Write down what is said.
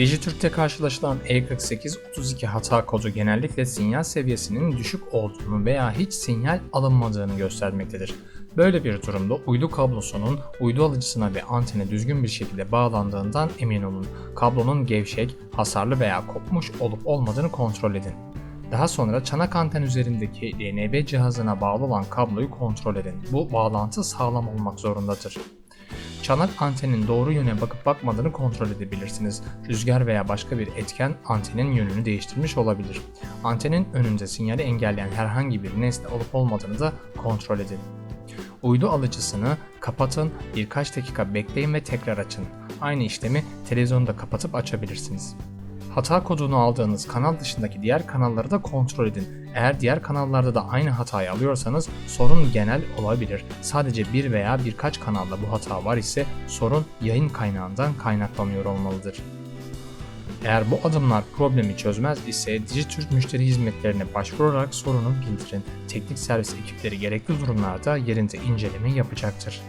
Dijitürk'te karşılaşılan E4832 hata kodu genellikle sinyal seviyesinin düşük olduğunu veya hiç sinyal alınmadığını göstermektedir. Böyle bir durumda uydu kablosunun uydu alıcısına ve antene düzgün bir şekilde bağlandığından emin olun. Kablonun gevşek, hasarlı veya kopmuş olup olmadığını kontrol edin. Daha sonra çanak anten üzerindeki DNB cihazına bağlı olan kabloyu kontrol edin. Bu bağlantı sağlam olmak zorundadır. Çanak antenin doğru yöne bakıp bakmadığını kontrol edebilirsiniz. Rüzgar veya başka bir etken antenin yönünü değiştirmiş olabilir. Antenin önünde sinyali engelleyen herhangi bir nesne olup olmadığını da kontrol edin. Uydu alıcısını kapatın, birkaç dakika bekleyin ve tekrar açın. Aynı işlemi televizyonu da kapatıp açabilirsiniz. Hata kodunu aldığınız kanal dışındaki diğer kanalları da kontrol edin. Eğer diğer kanallarda da aynı hatayı alıyorsanız sorun genel olabilir. Sadece bir veya birkaç kanalda bu hata var ise sorun yayın kaynağından kaynaklanıyor olmalıdır. Eğer bu adımlar problemi çözmez ise Dijitürk müşteri hizmetlerine başvurarak sorunu bildirin. Teknik servis ekipleri gerekli durumlarda yerinde inceleme yapacaktır.